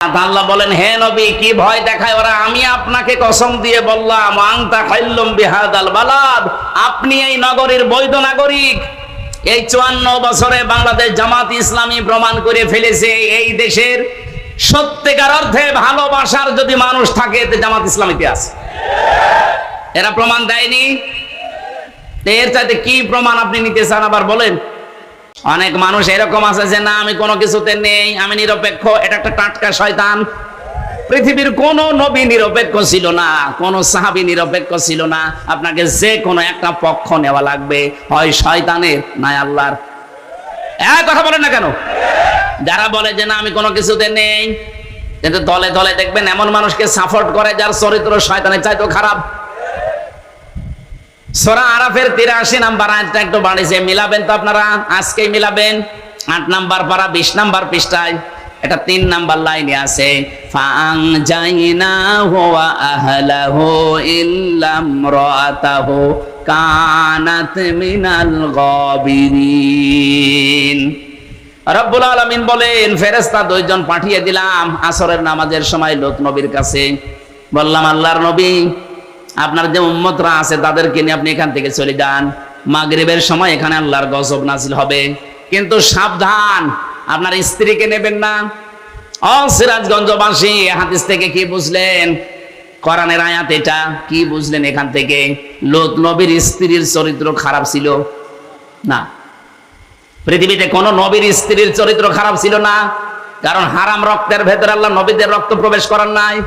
আল্লাহ বলেন, হে নবী, কি ভয় দেখায় ওরা? আমি আপনাকে কসম দিয়ে বললাম আংতা খাইল্লুম বিহাদাল বালাদ। আপনি এই নগরীর বৈধ নাগরিক। এই চুয়ান্ন বছরে বাংলাদেশ জামাত ইসলামী প্রমাণ করে ফেলেছে, এই দেশের সত্যিকার অর্থে ভালোবাসার যদি মানুষ থাকে, এতে জামাত ইসলামীতে আছে? এরা প্রমাণ দেয়নি। এর চাইতে কি প্রমাণ আপনি নিতে চান? আবার বলেন অনেক মানুষ এরকম আছে যে, না, আমি কোনো কিছুতে নেই, আমি নিরপেক্ষ, এটা একটা টাটকা শয়তান। পৃথিবীর কোন নবী নিরপেক্ষ ছিল না, কোন সাহাবী নিরপেক্ষ ছিল না। আপনাকে যে কোনো একটা পক্ষ নেওয়া লাগবে। হয় শয়তানের, নাই আল্লাহর। এক কথা বলেন না কেন? যারা বলে যে, না, আমি কোনো কিছুতে নেই, কিন্তু দলে দলে দেখবেন এমন মানুষকে সাপোর্ট করে যার চরিত্র শয়তানের চাইতেও খারাপ। সোরা আরাফের তিরাশি নাম্বার আয়াতটা একটু বাড়িছে। মিলাবেন তো আপনারা? আজকেই মিলাবেন। আট নাম্বার পারা, বিশ নাম্বার পৃষ্ঠায় এটা তিন নাম্বার লাইনে আছে। ফাং জাইনা হুয়া ইল্লাম কানাত মিনাল গাবিরিন। রব্বুল আলামিন বলেন, ফেরেশতা দুইজন পাঠিয়ে দিলাম আসরের নামাজের সময় লোক নবীর কাছে। বললাম, আল্লাহর নবী আপনার যে উম্মতরা আছে তাদেরকে নিয়ে আপনি এখান থেকে চলে যান। মাগরিবের সময় এখানে আল্লাহর গজব নাজিল হবে। কিন্তু সাবধান, আপনার স্ত্রীকে নেবেন না। ও সিরাজগঞ্জবাসী হাদিস থেকে কি বুঝলেন? কোরআনের আয়াত এটা, কি বুঝলেন এখান থেকে? লোত নবীর স্ত্রীর চরিত্র খারাপ ছিল না? পৃথিবীতে কোন নবীর স্ত্রীর চরিত্র খারাপ ছিল না? কারণ হারাম রক্তের ভেতরে আল্লাহ নবীদের রক্ত প্রবেশ করার নাই।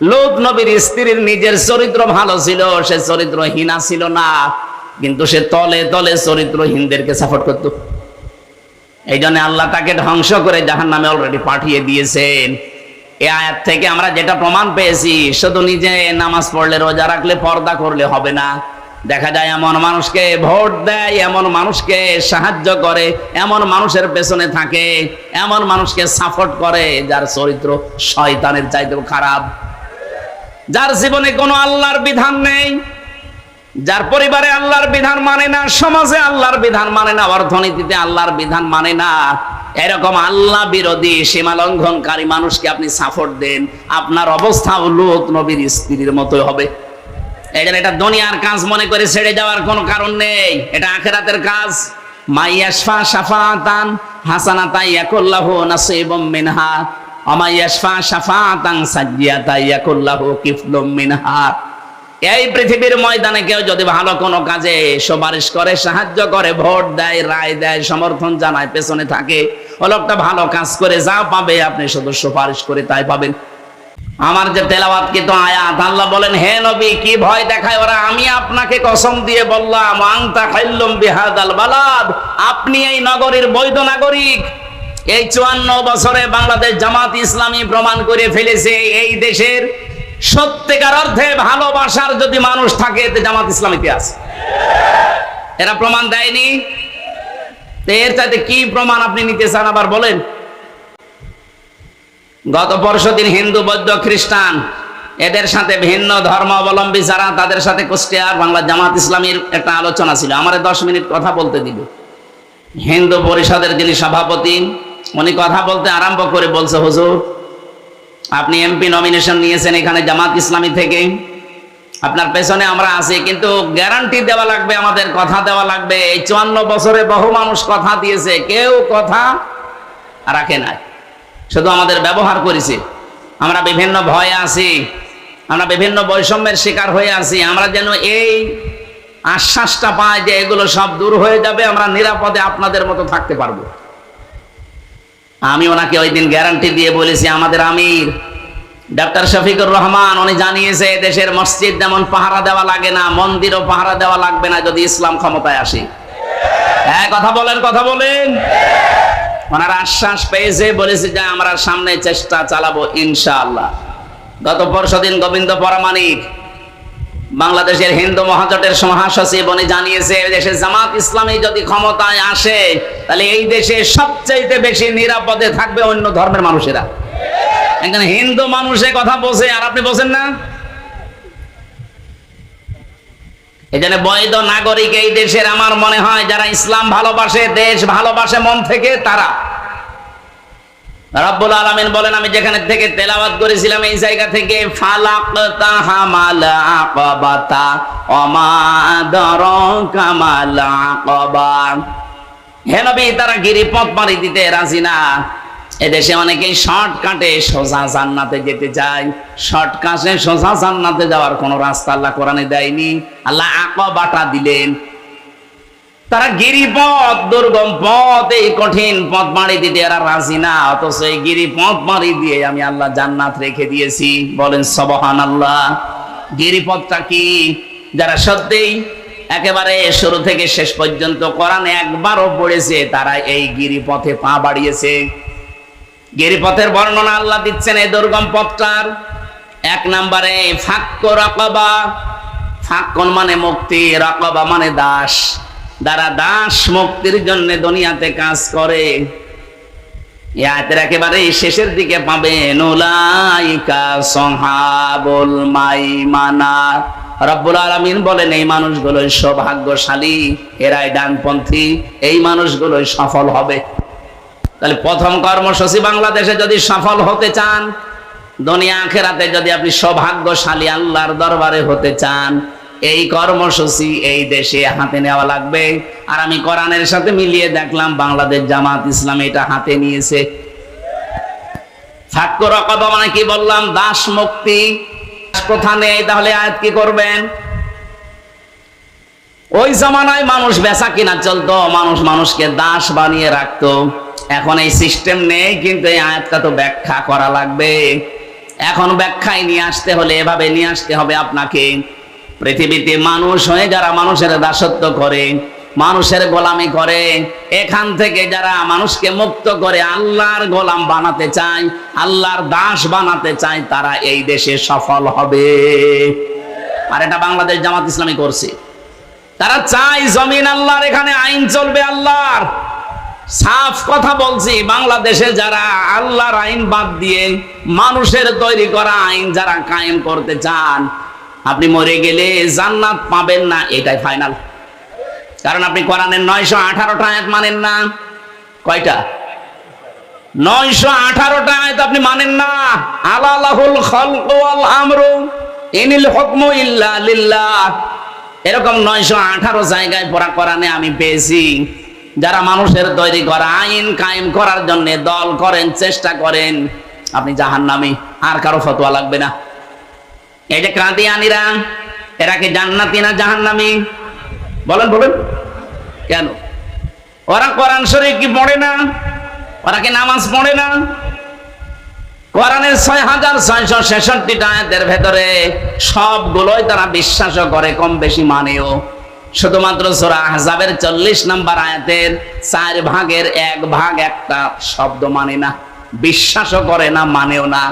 লোক নবীর স্ত্রীর নিজের চরিত্র ভালো ছিল, সে চরিত্রহীনা ছিল না। কিন্তু সে তলে তলে চরিত্র চরিত্রহীনদেরকে সাপোর্ট করত। এই জন্য আল্লাহ তাকে ধ্বংস করে জাহান নামে অলরেডি পাঠিয়ে দিয়েছেন। এ আয়াত থেকে আমরা যেটা প্রমাণ পেয়েছি, শুধু নিজে নামাজ পড়লে, রোজা রাখলে, পর্দা করলে হবে না। দেখা যায় এমন মানুষকে ভোট দেয়, এমন মানুষকে সাহায্য করে, এমন মানুষের পেছনে থাকে, এমন মানুষকে সাপোর্ট করে, যার চরিত্র শয়তানের চাইতেও খারাপ। যার জীবনে কোনো আল্লাহর বিধান নেই, যার পরিবারে আল্লাহর বিধান মানে না, সমাজে আল্লাহর বিধান মানে না, অর্থনীতিতে আল্লাহর বিধান মানে না, এরকম আল্লাহ বিরোধী, সীমা লঙ্ঘনকারী মানুষকে আপনি সাপোর্ট দেন, আপনার অবস্থা লোক নবীর স্ত্রীর মতোই হবে। জন্য এটা দুনিয়ার কাজ মনে করে ছেড়ে যাওয়ার কোনো কারণ নেই, এটা আখেরাতের কাজ। মাইয়াশফা শাফাতান হাসানাতা ইয়াকুল্লাহু নাসিবুম মিনহা মিনহা। এই পৃথিবীর ময়দানে কেউ যদি ভালো কোনো কাজে সুপারিশ করে, সাহায্য করে, ভোট দেয়, রায় দেয়, সমর্থন জানায়, পেছনে থাকে, ও লোকটা ভালো কাজ করে যা পাবে আপনি শুধু সুপারিশ করে তাই পাবেন। আমার যে তেলাওয়াত কিন্তু আয়াত, আল্লাহ বলেন, হে নবী, কি ভয় দেখায় ওরা? আমি আপনাকে কসম দিয়ে বললাম আংতা খাইল্লুম বিহাদাল বালাদ। আপনি এই নগরীর বৈধ নাগরিক। এই চুয়ান্ন বছরে বাংলাদেশ জামাত ইসলামী প্রমাণ করে ফেলেছে, এই দেশের সত্যিকার অর্থে ভালোবাসার যদি মানুষ থাকে, এতে জামাত ইসলামীতে আছে? এরা প্রমাণ দেয়নি। এর চাইতে কি প্রমাণ আপনি নিতে চান আবার বলেন? গত পরশু দিন হিন্দু, বৌদ্ধ, খ্রিস্টান এদের সাথে ভিন্ন ধর্ম অবলম্বী যারা, তাদের সাথে কুষ্টিয়ার বাংলা জামাত ইসলামীর একটা আলোচনা ছিল। আমার দশ মিনিট কথা বলতে দিল হিন্দু পরিষদের যিনি সভাপতি উনি কথা বলতে আরম্ভ করে বলছে, হুজুর, আপনি এমপি নমিনেশন নিয়েছেন এখানে জামাত ইসলামী থেকে। আপনার পেছনে আমরা আছি, কিন্তু গ্যারান্টি দেওয়া লাগবে, আমাদের কথা দেওয়া লাগবে। এই চুয়ান্ন বছরে বহু মানুষ কথা দিয়েছে, কেউ কথা রাখে নাই। শুধু আমাদের ব্যবহার করেছে। আমরা বিভিন্ন ভয়ে আছি, আমরা বিভিন্ন বৈষম্যের শিকার হয়ে আছি। আমরা যেন এই আশ্বাসটা পাই যে এগুলো সব দূর হয়ে যাবে, আমরা নিরাপদে আপনাদের মতো থাকতে পারব। আমি ওনাকে ওই দিন গ্যারান্টি দিয়ে বলেছি, আমাদের আমির, ডাক্তার শফিকুর রহমান, উনি জানিয়েছে, দেশের মসজিদ যেমন পাহারা দেওয়া লাগে না, মন্দিরও পাহারা দেওয়া লাগবে না যদি ইসলাম ক্ষমতায় আসে। হ্যাঁ কথা বলেন কথা বলেন। ওনার আশ্বাস পেয়েছে, বলেছে যে আমরা সামনে চেষ্টা চালাবো ইনশাআল্লাহ। গত পরশু দিন গোবিন্দ পরামানিক বাংলাদেশের হিন্দু মহাজোটের মহাসচিব উনি জানিয়েছে দেশে জামাত ইসলামী যদি ক্ষমতায় আসে, তাহলে এই দেশে সবচাইতে বেশি নিরাপদে থাকবে অন্য ধর্মের মানুষেরা। একজন হিন্দু মানুষে কথা বসে আর আপনি বসেন না? এখানে বৈধ নাগরিক এই দেশের, আমার মনে হয়, যারা ইসলাম ভালোবাসে, দেশ ভালোবাসে মন থেকে, তারা রাব্বুল আলামিন বলেন, আমি যেখানে থেকে তেলাওয়াত করেছিলাম, এই জায়গা থেকে ফালাকতা হামালা আকাবাতা, ওমা আদরাকা মাল আকাবা। হে নবী, তারা গিরিপথ পাড়ি দিতে রাজি না। এদেশে অনেকেই শর্টকাটে সোজা জান্নাতে যেতে চায়। শর্টকাটে সোজা জান্নাতে যাওয়ার কোন রাস্তা আল্লাহ কোরআনে দেয়নি। আল্লাহ আকাবাটা দিলেন। তারা গিরিপথ, দুর্গম পথ, এই কঠিন পথ মারি দিতে এরা রাজি না। অথচ এই গিরিপথ মারি দিয়ে আমি আল্লাহ জান্নাত রেখে দিয়েছি। বলেন সবহান আল্লাহ গিরিপথটা কি? যারা সত্যিই একেবারে শুরু থেকে শেষ পর্যন্ত কোরআনে একবারও পড়েছে তারা এই গিরিপথে পা বাড়িয়েছে। গিরিপথের বর্ণনা আল্লাহ দিচ্ছেন এই দুর্গম পথটার। এক নম্বরে, ফাক্ক রাকাবা। ফাক্কন মানে মুক্তি, রাকাবা মানে দাস। যারা দাস মুক্তির জন্য দুনিয়াতে কাজ করে। ইয়াতের একেবারে শেষের দিকে পাবে বলেন, এই মানুষগুলোই সৌভাগ্যশালী, এরাই ডানপন্থী, এই মানুষগুলোই সফল হবে। তাহলে প্রথম কর্মসূচি বাংলাদেশে যদি সফল হতে চান, দুনিয়া আখেরাতে যদি আপনি সৌভাগ্যশালী আল্লাহর দরবারে হতে চান এই কর্মসূচি এই দেশে হাতে নেওয়া লাগবে। আর আমি কোরআনের সাথে মিলিয়ে দেখলাম বাংলাদেশ জামাত ইসলাম এটা হাতে নিয়েছে। মানে কি বললাম? দাস মুক্তি। কোথা নেই? তাহলে আয়াত কি করবেন? ওই জামানায় মানুষ বেচা কিনা চলতো, মানুষ মানুষকে দাস বানিয়ে রাখতো। এখন এই সিস্টেম নেই, কিন্তু এই আয়াতটা তো ব্যাখ্যা করা লাগবে। এখন ব্যাখ্যায় নিয়ে আসতে হলে এভাবে নিয়ে আসতে হবে আপনাকে। পৃথিবীতে মানুষ হয়ে যারা মানুষের দাসত্ব করে, মানুষের গোলামি করে, এখান থেকে যারা মানুষকে মুক্ত করে, আল্লাহর গোলাম বানাতে চায়, আল্লাহর দাস বানাতে চায়, তারা এই দেশে সফল হবে। আর এটা বাংলাদেশ জামাত ইসলামী করছে। তারা চায় জমিন আল্লাহর, এখানে আইন চলবে আল্লাহর। সাফ কথা বলছি, বাংলাদেশে যারা আল্লাহর আইন বাদ দিয়ে মানুষের তৈরি করা আইন যারা কায়েম করতে চান আপনি মরে গেলে জান্নাত পাবেন না, এটাই ফাইনাল কারণ আপনি কোরআনের নয়শো আঠারোটা আয়াত মানেন না। কয়টা? নয়শো আঠারোটা আয়াত আপনি মানেন না। আলাহুল খলক ওয়াল আমরু ইনিল হুকমু ইল্লা এরকম নয়শো আঠারো জায়গায় পড়া কোরআনে আমি পেয়েছি। যারা মানুষের তৈরি করা আইন কায়েম করার জন্য দল করেন, চেষ্টা করেন, আপনি জাহান্নামী, আর কারও ফতোয়া লাগবে না। এই যে কাদিয়ানিরা এরা কি জান্নাতি না জাহান্নামী? বলেন বলেন। কেন? ওরা কোরআন শরীফ কি পড়ে না? ওরা কি নামাজ পড়ে না? কোরআনের ছয় হাজার ছয়শো ছেষট্টিটা ভেতরে সবগুলোই তারা বিশ্বাসও করে, কম বেশি মানেও। শুধুমাত্র সোরা আহজাবের চল্লিশ নাম্বার আয়াতের চার ভাগের এক ভাগ একটা শব্দ মানে না। বিশ্বাসও করে না, মানেও না।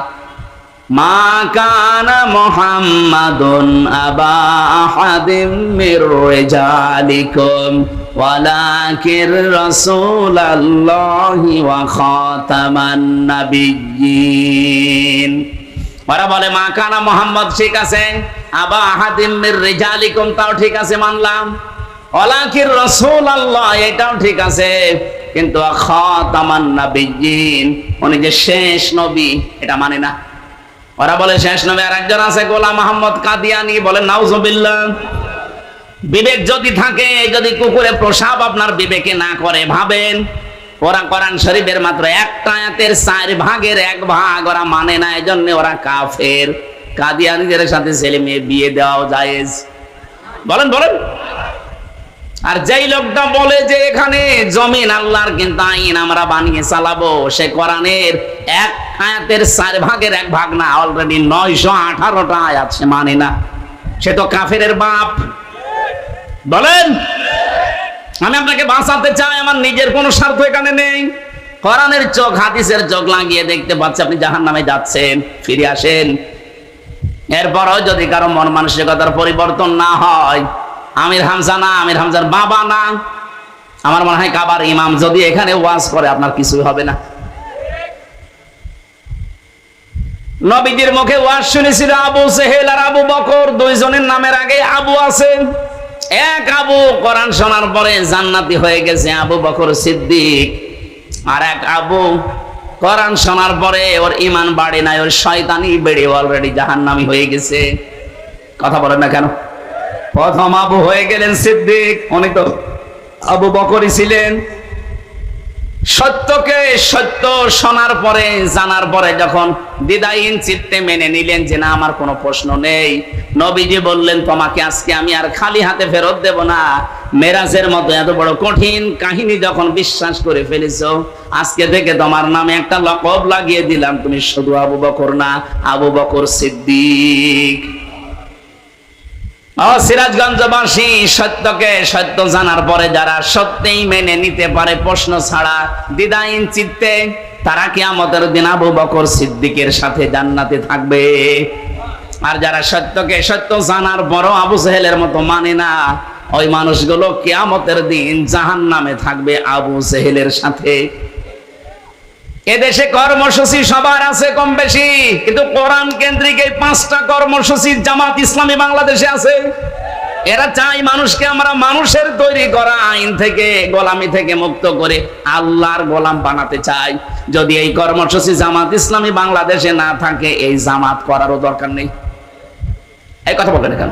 মোহাম্মদ ঠিক আছে, আবা আহাদিম মির রিজালিকুম, তাও ঠিক আছে মানলাম। ওয়ালাকির রাসূলুল্লাহ, এটাও ঠিক আছে, কিন্তু উনি যে শেষ নবী, এটা মানে না। ওরা বলে, শেষ নবী আর একজন আছে, গোলাম মোহাম্মদ কাদিয়ানি। বলে, নাউজুবিল্লাহ। বিবেক যদি থাকে, যদি কুকুরে প্রসাব আপনার বিবেকে না করে, ভাবেন? ওরা কোরআন শরীফের মাত্র একটা আয়াতের চার ভাগের এক ভাগ ওরা মানে না, এজন্য ওরা কাফের। কাদিয়ানিদের সাথে ছেলে মেয়ে বিয়ে দেওয়াও জায়েজ। বলেন বলেন। আর যেই লোকটা বলে যে এখানে জমিন আল্লাহর কিন্তু আইন, আমরা বানিয়ে চালাবো, সে কোরআনের এক আয়াতের চার ভাগের এক ভাগ না অলরেডি নয়শো আঠারোটা আয়াত সে মানে না। সে তো কাফের বাপ। বলেন? আমি আপনাকে বাঁচাতে চাই, আমার নিজের কোনো স্বার্থ এখানে নেই। কোরআনের চোখ, হাদিসের চোখ লাগিয়ে দেখতে পাচ্ছি, আপনি জাহান নামে যাচ্ছেন, ফিরে আসেন। এরপরও যদি কারও মন মানসিকতার পরিবর্তন না হয় আমির হামজা না, আমির হামজার বাবা না। আমার মনে হয় কাবার ইমাম যদি এখানে ওয়াজ করে, আপনার কিছুই হবে না। নবীদের মুখে ওয়াজ শুনেছিল আবু সেহেল আর আবু বকর, দুইজনের নামের আগে আবু আছে। এক আবু কোরআন শোনার পরে জান্নাতি হয়ে গেছে আবু বকর সিদ্দিক, আর এক আবু কোরআন শোনার পরে ওর ইমান বাড়ে নাই, ওর শয়তানি বেড়ে অলরেডি জাহান্নামি হয়ে গেছে। কথা বলেন না কেন? প্রথম আবু হয়ে গেলেন সিদ্দিক। তো আবু বকরি ছিলেন। সত্যকে সত্য শোনার পরে, জানার পরে যখন দ্বিধাহীন চিত্তে মেনে নিলেন যে না, আমার কোনো প্রশ্ন নেই। নবীজি বললেন, তোমাকে আজকে আমি আর খালি হাতে ফেরত দেব না। মেরাজের মতো এত বড় কঠিন কাহিনী যখন বিশ্বাস করে ফেলেছো, আজকে থেকে তোমার নামে একটা লকব লাগিয়ে দিলাম। তুমি শুধু আবু বকর না, আবু বকর সিদ্দিক। সিরাজগঞ্জবাসী, সত্যকে সত্য জানার পরে যারা সত্যিই মেনে নিতে পারে প্রশ্ন ছাড়া দ্বিধাহীন চিত্তে, তারা কি আমাদের দিন আবু বকর সিদ্দিকের সাথে জান্নাতে থাকবে। আর যারা সত্যকে সত্য জানার আবু মতো মানে না, ওই মানুষগুলো কেয়ামতের দিন জাহান নামে থাকবে আবু সাথে। এদেশে কর্মসূচি সবার আছে কম বেশি, কিন্তু কোরআন কেন্দ্রিক এই পাঁচটা কর্মসূচি জামাত ইসলামী বাংলাদেশে আছে। এরা চাই মানুষকে আমরা মানুষের তৈরি করা আইন থেকে, গোলামি থেকে মুক্ত করে আল্লাহর গোলাম বানাতে চাই। যদি এই কর্মসূচি জামাত ইসলামী বাংলাদেশে না থাকে, এই জামাত করারও দরকার নেই। এই কথা বলবেন কেন?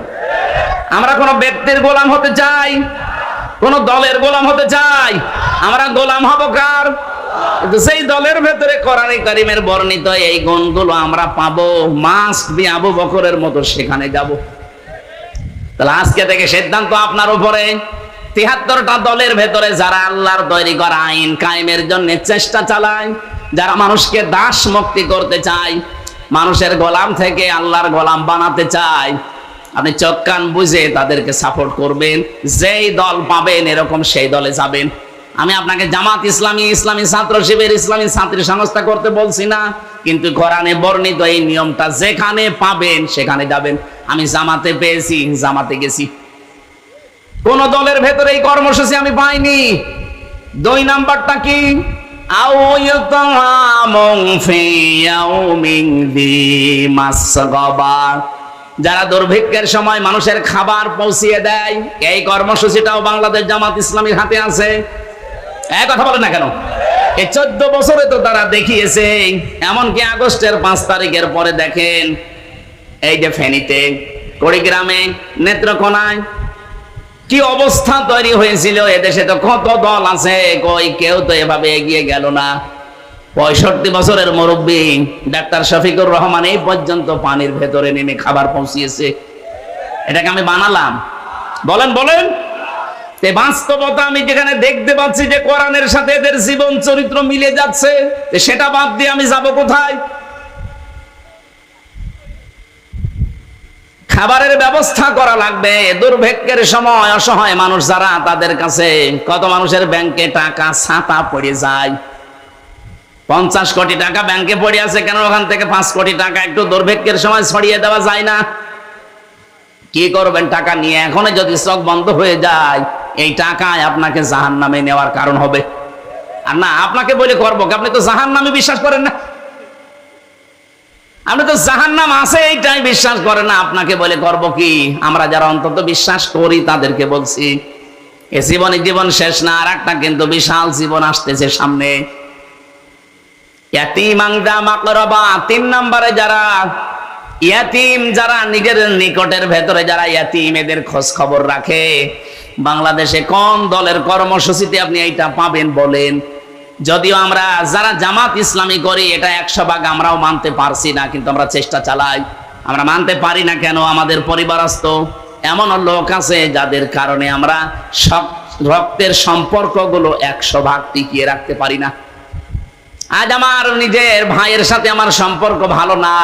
আমরা কোনো ব্যক্তির গোলাম হতে চাই, কোন দলের গোলাম হতে চাই, আমরা গোলাম হব কার? সেই দলের ভেতরে বর্ণিত এই গুণগুলো আমরা পাবো আবু বকরের মতো সেখানে যাব। তাহলে আজকে থেকে সিদ্ধান্ত আপনার উপরে। তিহাত্তরটা দলের ভেতরে যারা আল্লাহর তৈরি করা আইন কায়েমের জন্য চেষ্টা চালায়, যারা মানুষকে দাস মুক্তি করতে চায়, মানুষের গোলাম থেকে আল্লাহর গোলাম বানাতে চায়, আপনি চোখ কান বুঝে তাদেরকে সাপোর্ট করবেন। যেই দল পাবেন এরকম সেই দলে যাবেন। আমি আপনাকে জামাত ইসলামী ইসলামী ছাত্র শিবির, ইসলামী ছাত্রী সংস্থা করতে বলছি না, কিন্তু কোরআনে বর্ণিত এই নিয়মটা যেখানে পাবেন, সেখানে যাবেন। আমি জামাতে পেয়েছি, জামাতে গেছি। কোন দলের ভেতরে এই কর্মসূচি আমি পাইনি। দুই নাম্বারটা কি? যারা দুর্ভিক্ষের সময় মানুষের খাবার পৌঁছিয়ে দেয়, এই কর্মসূচিটাও বাংলাদেশ জামাত ইসলামীর হাতে আছে। এক কথা বলেন না কেন? এই চোদ্দ বছরে তো তারা দেখিয়েছে, এমনকি আগস্টের পাঁচ তারিখের পরে দেখেন, এই যে ফেনীতে, কুড়িগ্রামে, নেত্রকোনায় কি অবস্থা তৈরি হয়েছিল, এদেশে তো কত দল আছে, কই কেউ তো এভাবে এগিয়ে গেল না। পঁয়ষট্টি বছরের মুরব্বী ডাক্তার শফিকুর রহমান এই পর্যন্ত পানির ভেতরে নেমে খাবার পৌঁছিয়েছে। এটাকে আমি বানালাম। বলেন বলেন। বাস্তবতা আমি যেখানে দেখতে পাচ্ছি যে কোরআনের সাথে এদের জীবন চরিত্র মিলে যাচ্ছে সেটা বাদ দিয়ে আমি যাব কোথায়? খাবারের ব্যবস্থা করা লাগবে, দুর্ভিক্ষের সময় অসহায় মানুষ যারা তাদের কাছে কত মানুষের ব্যাংকে টাকা ছাতা পড়ে যায়। পঞ্চাশ কোটি টাকা ব্যাংকে পড়ে আছে কেন ওখান থেকে পাঁচ কোটি টাকা একটু দুর্ভিক্ষের সময় ছড়িয়ে দেওয়া যায় না? কি করবেন টাকা নিয়ে? এখনও যদি চোখ বন্ধ হয়ে যায় এই টাকায় আপনাকে জাহান নামে নেওয়ার কারণ হবে। আর না, আপনাকে বলে করব? আপনি তো জাহান নামে বিশ্বাস করেন না। আপনি তো জাহান নাম আছে, এইটাই বিশ্বাস করেন না। আপনাকে বলে করব কি? আমরা যারা অন্তত বিশ্বাস করি, তাদেরকে বলছি, এ জীবনে জীবন শেষ না আর একটা কিন্তু বিশাল জীবন আসতেছে সামনে। তিন নম্বরে যারা ইয়াতিম যারা নিজের নিকটের ভেতরে, যারা ইয়াতিম, এদের খোঁজ খবর রাখে। বাংলাদেশে কোন দলের কর্মসূচিতে আপনি এইটা পাবেন বলেন? যদিও আমরা যারা জামাত ইসলামী করি, এটা একশো ভাগ আমরাও মানতে পারছি না, কিন্তু আমরা চেষ্টা চালাই। আমরা মানতে পারি না কেন? আমাদের পরিবারস্থ এমন লোক আছে যাদের কারণে আমরা সব রক্তের সম্পর্কগুলো একশো ভাগ টিকিয়ে রাখতে পারি না। আজ আমার নিজের ভাইয়ের সাথে আমার সম্পর্ক ভালো না।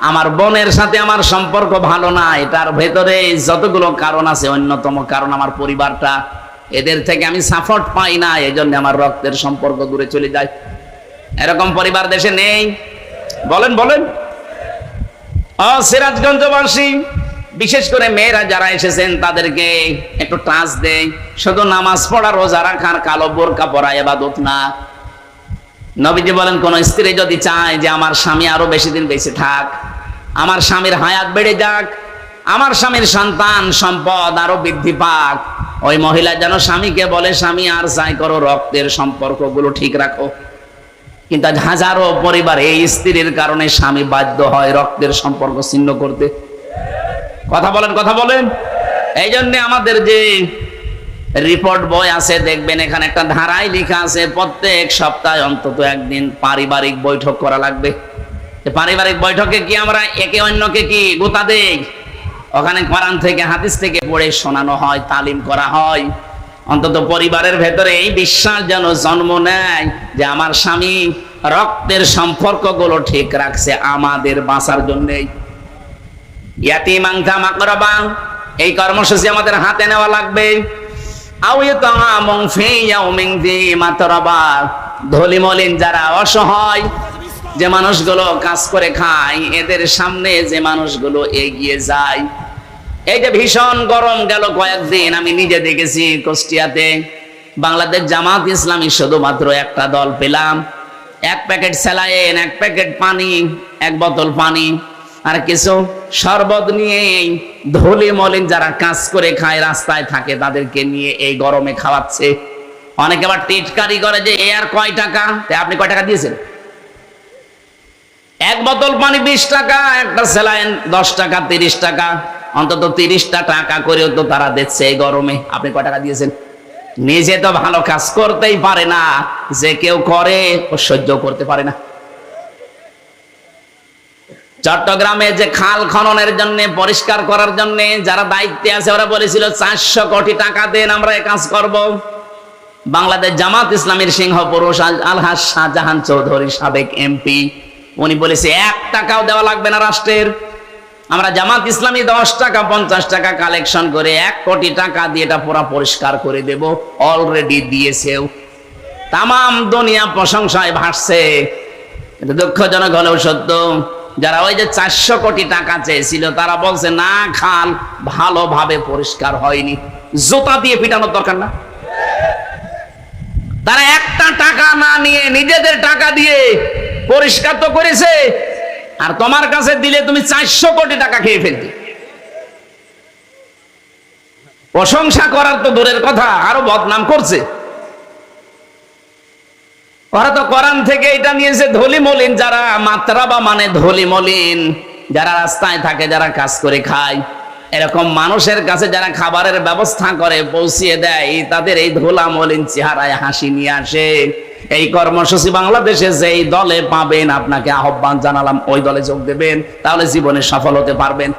আমার বোনের সাথে আমার সম্পর্ক ভালো না, এটার ভেতরে যতগুলো কারণ আছে, অন্যতম কারণ আমার পরিবারটা। এদের থেকে আমি সাপোর্ট পাই না এই জন্য আমার রক্তের সম্পর্ক দূরে চলে যায়। এরকম পরিবার দেশে নেই। বলেন বলেন। ও সিরাজগঞ্জবাসী, বিশেষ করে মেয়েরা যারা এসেছেন, তাদেরকে একটু টাচ দেয় শুধু নামাজ পড়া, রোজা রাখার, কালো বোরকা পরা এবাদত না। নবীজি বলেন, কোন স্ত্রী যদি চায় যে আমার স্বামী আরও বেশি দিন বেঁচে থাক, আমার স্বামীর হায়াত বেড়ে যাক, আমার স্বামীর সন্তান সম্পদ আরও বৃদ্ধি পাক, ওই মহিলা যেন স্বামীকে বলে, স্বামী, আর যাই করো, রক্তের সম্পর্কগুলো ঠিক রাখো। কিন্তু আজ হাজারো পরিবার এই স্ত্রীর কারণে স্বামী বাধ্য হয় রক্তের সম্পর্ক ছিন্ন করতে। কথা বলেন কথা বলেন। এই জন্য আমাদের যে রিপোর্ট বই আছে, দেখবেন এখানে একটা ধারায় লেখা আছে, প্রত্যেক সপ্তাহে অন্তত একদিন পারিবারিক বৈঠক করা লাগবে। পারিবারিক বৈঠকে কি আমরা একে অন্যকে কি গোতা দেই? ওখানে কোরআন থেকে, হাদিস থেকে পড়ে শোনানো হয়, তালিম করা হয়। অন্তত পরিবারের ভেতরে এই বিশ্বাস যেন জন্ম নেয় যে আমার স্বামী রক্তের সম্পর্কগুলো ঠিক রাখছে আমাদের বাঁচার জন্যই। ইয়াতিমাংথা মাকরাবা এই কর্মসূচি আমাদের হাতে নেওয়া লাগবে। আও ইতামুন ফি ইয়াউমিন যি মাতরাবা ধলি মলিন যারা অসহায়, যে মানুষগুলো কাজ করে খায়, এদের সামনে যে মানুষগুলো এগিয়ে যায়। এই যে ভীষণ গরম গেল কয়েকদিন, আমি নিজে দেখেছি কুষ্টিয়াতে। বাংলাদেশ জামাত ইসলামী শুধুমাত্র একটা দল পেলাম। এক প্যাকেট স্যালাইন, এক প্যাকেট পানি, এক বোতল পানি। আর কিছু শরবত নিয়ে এই ধুলি মলিন যারা কাজ করে খায়, রাস্তায় থাকে, তাদেরকে নিয়ে এই গরমে খাওয়াচ্ছে। অনেকে আবার টিটকারি করে যে, এ আর কয় টাকা? তা আপনি কয় টাকা দিয়েছেন? এক বোতল পানি বিশ টাকা, একটা স্যালাইন দশ টাকা, তিরিশ টাকা। অন্তত তিরিশটা টাকা করেও তো তারা দিচ্ছে এই গরমে। আপনি কয় টাকা দিয়েছেন? নিজে তো ভালো কাজ করতেই পারে না। যে কেউ করে, ও সহ্য করতে পারে না। চট্টগ্রামে যে খাল খননের জন্য, পরিষ্কার করার জন্য যারা দায়িত্বে আছে, ওরা বলেছিল, চারশো কোটি টাকা দেন, আমরা এ কাজ করব। বাংলাদেশ জামাত ইসলামের সিংহ পুরুষ আল- আলহাজ শাহজাহান চৌধুরী সাবেক এমপি। উনি বলেছে, এক টাকাও দেওয়া লাগবে না রাষ্ট্রের। আমরা জামাত ইসলামী দশ টাকা, পঞ্চাশ টাকা কালেকশন করে এক কোটি টাকা দিয়ে এটা পুরা পরিষ্কার করে দেব। অলরেডি দিয়েছেও তাম দুনিয়া প্রশংসায় ভাসছে। কিন্তু দুঃখজনক হলেও সত্য। যারা ওই যে চারশো কোটি টাকা চেয়েছিল, তারা বলছে, না খাল ভালোভাবে পরিষ্কার হয়নি। জোতা দিয়ে পিটানোর দরকার না। তারা একটা টাকা না নিয়ে নিজেদের টাকা দিয়ে পরিষ্কার তো করেছে, আর তোমার কাছে দিলে তুমি চারশো কোটি টাকা খেয়ে ফেলতে প্রশংসা করার তো দূরের কথা, আরও বদনাম করছে। ওরা তো কোরআন থেকে এটা নিয়েছে ধলি মলিন যারা মাত্রা বা মানে ধলি মলিন যারা রাস্তায় থাকে, যারা কাজ করে খায়, এরকম মানুষের কাছে যারা খাবারের ব্যবস্থা করে, পৌঁছিয়ে দেয়, তাদের এই ধোলা মলিন চেহারায় হাসি নিয়ে আসে। এই কর্মসূচি বাংলাদেশে যেই দলে পাবেন, আপনাকে আহ্বান জানালাম, ওই দলে যোগ দেবেন, তাহলে জীবনে সফল হতে পারবেন।